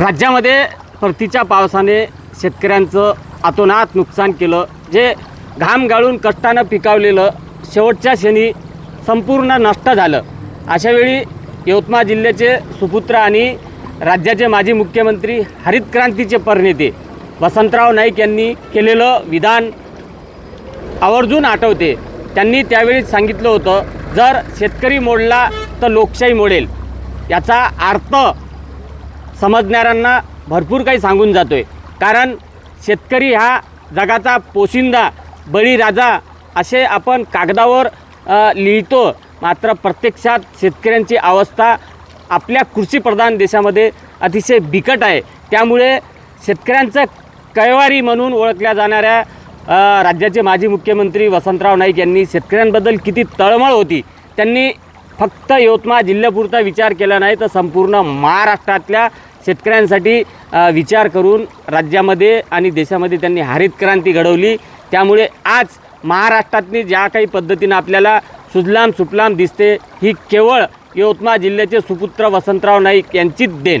राज्यामध्ये परतीच्या पावसाने शेतकऱ्यांचं अतोनात नुकसान केलं. जे घाम गाळून कष्टानं पिकावलेलं शेवटच्या क्षणी संपूर्ण नष्ट झालं. अशावेळी यवतमाळ जिल्ह्याचे सुपुत्र आणि राज्याचे माजी मुख्यमंत्री हरित क्रांतीचे परनेते वसंतराव नाईक यांनी केलेलं विधान आवर्जून आठवते. त्यांनी त्यावेळी सांगितलं होतं जर शेतकरी मोडला तर लोकशाही मोडेल. याचा अर्थ समजणाऱ्यांना भरपूर काही सांगून जातो आहे कारण शेतकरी हा जगाचा पोशिंदा बळीराजा असे आपण कागदावर लिहितो. मात्र प्रत्यक्षात शेतकऱ्यांची अवस्था आपल्या कृषीप्रधान देशामध्ये अतिशय बिकट आहे. त्यामुळे शेतकऱ्यांचं कैवारी म्हणून ओळखल्या जाणाऱ्या राज्याचे माजी मुख्यमंत्री वसंतराव नाईक यांनी शेतकऱ्यांबद्दल किती तळमळ होती त्यांनी फक्त यवतमाळ जिल्ह्यापुरता विचार केला नाही तर संपूर्ण महाराष्ट्रातल्या शेतकऱ्यांसाठी विचार करून राज्यामध्ये आणि देशामध्ये त्यांनी हरित क्रांती घडवली. त्यामुळे आज महाराष्ट्रातनी ज्या काही पद्धतीनं आपल्याला सुजलाम सुफलाम दिसते ही केवळ यवतमाळ जिल्ह्याचे सुपुत्र वसंतराव नाईक यांचीच देण.